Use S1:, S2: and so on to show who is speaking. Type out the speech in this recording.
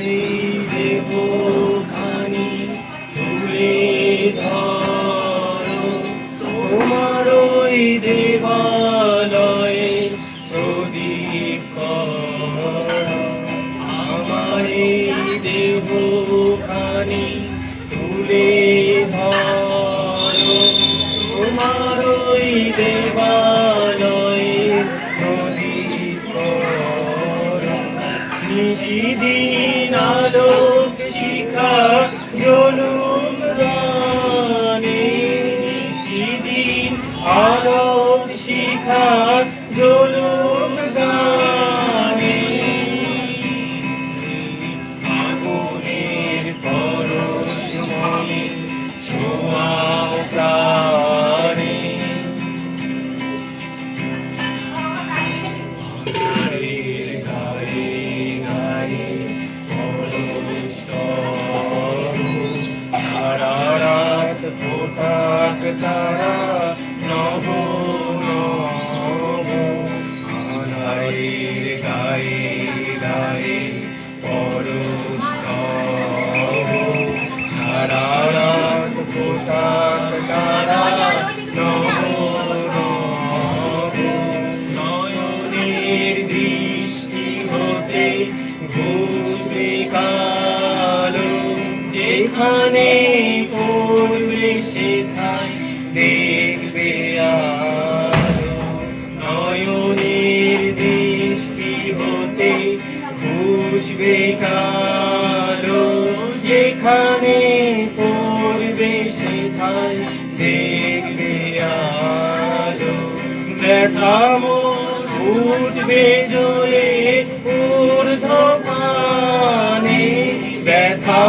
S1: এই দেহ খানি ধরো। তোমার ওই দেবালয়ে প্রদীপ। আমার দেহ খানি তুলে ধরো। তোমার ওই দেবালয়ে প্রদীপ নিশিদিন আলোক শিখা জলুম গানে নিশিদিন আলোক শিখা ফোটাক তারা নব নব আধারের গায়ে গায়ে পরশ। সারা রাত ফোটাক তারা যেখানে পড়বে সেথায় দেখবে নয়নের দৃষ্টি হতে ঘুষবে কালো যেখানে পড়বে সেথায় দেখবে আলো ব্যথা মোর উঠবে জোরে ঊর্ধ্ব পানে ব্যথা